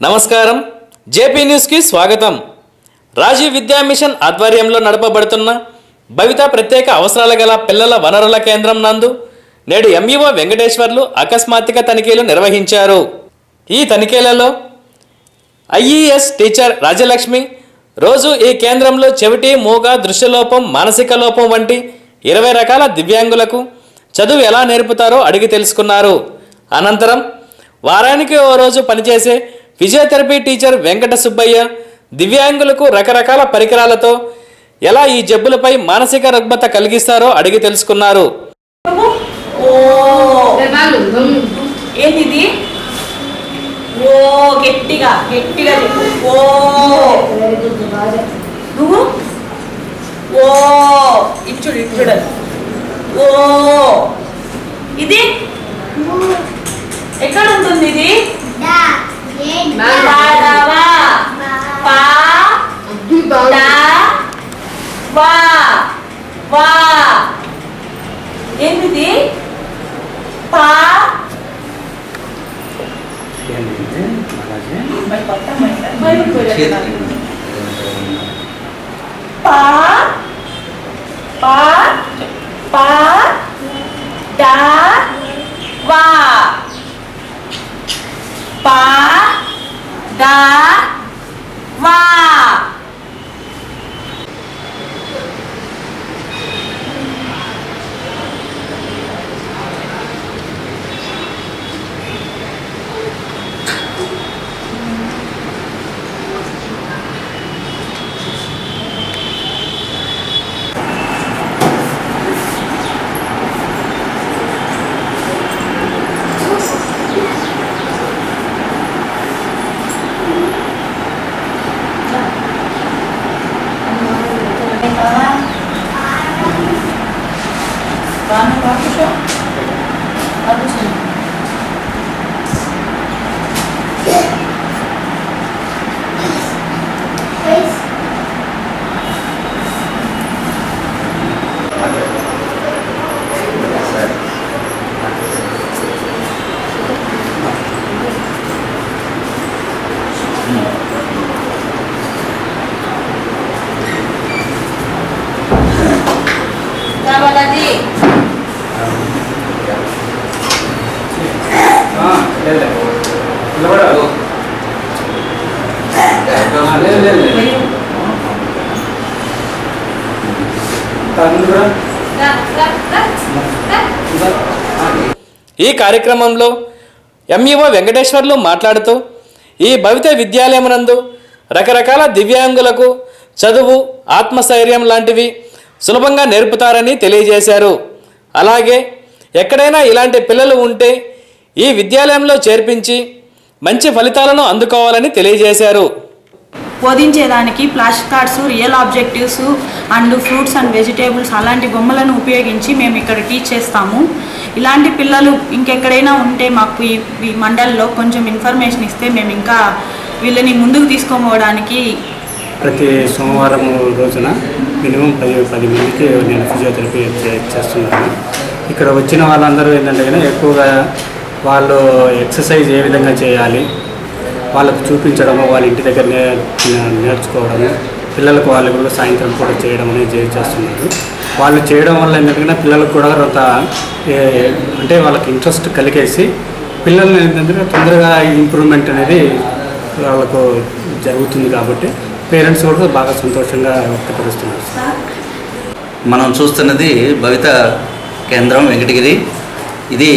నమస్కారం. జేపీ న్యూస్కి స్వాగతం. రాజీవ్ విద్యా మిషన్ ఆధ్వర్యంలో నడపబడుతున్న భవిత ప్రత్యేక అవసరాల గల పిల్లల వనరుల కేంద్రం నందు నేడు ఎంఈఓ వెంకటేశ్వర్లు అకస్మాత్తుగా తనిఖీలు నిర్వహించారు. ఈ తనిఖీలలో ఐఈఎస్ టీచర్ రాజలక్ష్మి రోజు ఈ కేంద్రంలో చెవిటి మూగ దృశ్యలోపం మానసిక లోపం వంటి ఇరవై రకాల దివ్యాంగులకు చదువు ఎలా నేర్పుతారో అడిగి తెలుసుకున్నారు. అనంతరం వారానికి ఓ రోజు పనిచేసే ఫిజియోథెరపీ టీచర్ వెంకట సుబ్బయ్య దివ్యాంగులకు రకరకాల పరికరాలతో ఎలా ఈ జబ్బులపై మానసిక రుగ్మత కలిగిస్తారో అడిగి తెలుసుకున్నారు. ఓ. గట్టిగా గట్టిగా ఓ. నువ్వు? ఓ. ఇచ్చుడు ఇచ్చుడు. ఓ. ఇది? వా వా. ఏంటిది? పా. పా. పా. పా. డా. వా. పా. డా. Tá no quarto chão. ఈ కార్యక్రమంలో ఎంఈఓ వెంకటేశ్వర్లు మాట్లాడుతూ ఈ భవిత విద్యాలయమునందు రకరకాల దివ్యాంగులకు చదువు ఆత్మస్థైర్యం లాంటివి సులభంగా నేర్పుతారని తెలియజేశారు. అలాగే ఎక్కడైనా ఇలాంటి పిల్లలు ఉంటే ఈ విద్యాలయంలో చేర్పించి మంచి ఫలితాలను అందుకోవాలని తెలియజేశారు. బోధించేదానికి flash cards real objectives and fruits and vegetables అలాంటి బొమ్మలను ఉపయోగించి మేము ఇక్కడ టీచ్ చేస్తాము. ఇలాంటి పిల్లలు ఇంకెక్కడైనా ఉంటే మాకు ఈ మండలిలో మండల్లో కొంచెం ఇన్ఫర్మేషన్ ఇస్తే మేము ఇంకా వీళ్ళని ముందుకు తీసుకోపోవడానికి ప్రతి సోమవారం రోజున మినిమం పది పది మందికి నేను ఫిజియోథెరపీ చేస్తున్నాను. ఇక్కడ వచ్చిన వాళ్ళందరూ ఏంటంటే ఎక్కువగా వాళ్ళు ఎక్సర్సైజ్ ఏ విధంగా చేయాలి వాళ్ళకు చూపించడము వాళ్ళ ఇంటి దగ్గర నే- నేర్చుకోవడము పిల్లలకు వాళ్ళు కూడా సాయంత్రం కూడా చేయడం అనేది చేస్తున్నారు. వాళ్ళు చేయడం వల్ల ఏంటంటే పిల్లలకు కూడా కొంత అంటే వాళ్ళకి ఇంట్రెస్ట్ కలిగేసి పిల్లల్ని ఏంటంటే తొందరగా ఇంప్రూవ్మెంట్ అనేది వాళ్ళకు జరుగుతుంది కాబట్టి పేరెంట్స్ కూడా బాగా సంతోషంగా వ్యక్తపరుస్తున్నారు. మనం చూస్తున్నది భవిత కేంద్రం వెంకటగిరి. ఇది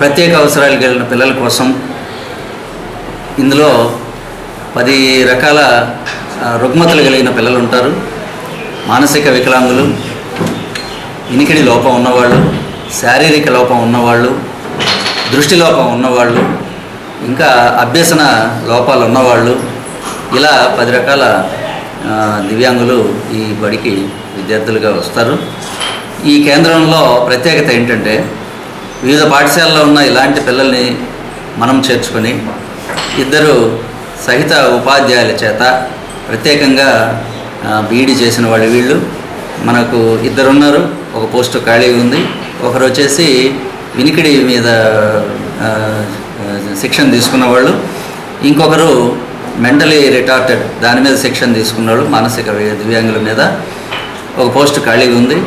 ప్రత్యేక అవసరాలు కలిగిన పిల్లల కోసం ఇందులో పది రకాల రుగ్మతలు కలిగిన పిల్లలు ఉంటారు. మానసిక వికలాంగులు ఇనికిడి లోపం ఉన్నవాళ్ళు శారీరక లోపం ఉన్నవాళ్ళు దృష్టి లోపం ఉన్నవాళ్ళు ఇంకా అభ్యసన లోపాలు ఉన్నవాళ్ళు ఇలా పది రకాల దివ్యాంగులు ఈ బడికి విద్యార్థులుగా వస్తారు. ఈ కేంద్రంలో ప్రత్యేకత ఏంటంటే వివిధ పాఠశాలలో ఉన్న ఇలాంటి పిల్లల్ని మనం చేర్చుకొని ఇద్దరు సహిత ఉపాధ్యాయుల చేత ప్రత్యేకంగా బీఈడి చేసిన వాళ్ళు వీళ్ళు. మనకు ఇద్దరు ఉన్నారు ఒక పోస్టు ఖాళీ ఉంది. ఒకరు వచ్చేసి వినికిడి మీద శిక్షణ తీసుకున్న వాళ్ళు. ఇంకొకరు మెంటలీ రిటార్టెడ్ దాని మీద శిక్షణ తీసుకున్నాడు మానసిక దివ్యాంగుల మీద. ఒక పోస్ట్ ఖాళీగా ఉంది.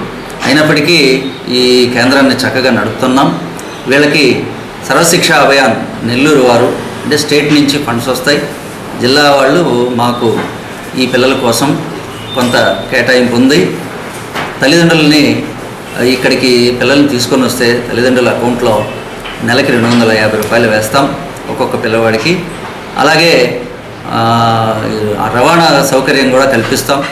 అయినప్పటికీ ఈ కేంద్రాన్ని చక్కగా నడుపుతున్నాం. వీళ్ళకి సర్వశిక్ష అభియాన్ నెల్లూరు వారు అంటే స్టేట్ నుంచి ఫండ్స్ వస్తాయి. జిల్లా వాళ్ళు మాకు ఈ పిల్లల కోసం కొంత కేటాయింపు ఉంది. తల్లిదండ్రులని ఇక్కడికి పిల్లల్ని తీసుకొని వస్తే తల్లిదండ్రుల అకౌంట్లో నెలకి రెండు వందల యాభై రూపాయలు వేస్తాం ఒక్కొక్క పిల్లవాడికి. అలాగే ఆ, రవాణా సౌకర్యం కూడా కల్పిస్తాం.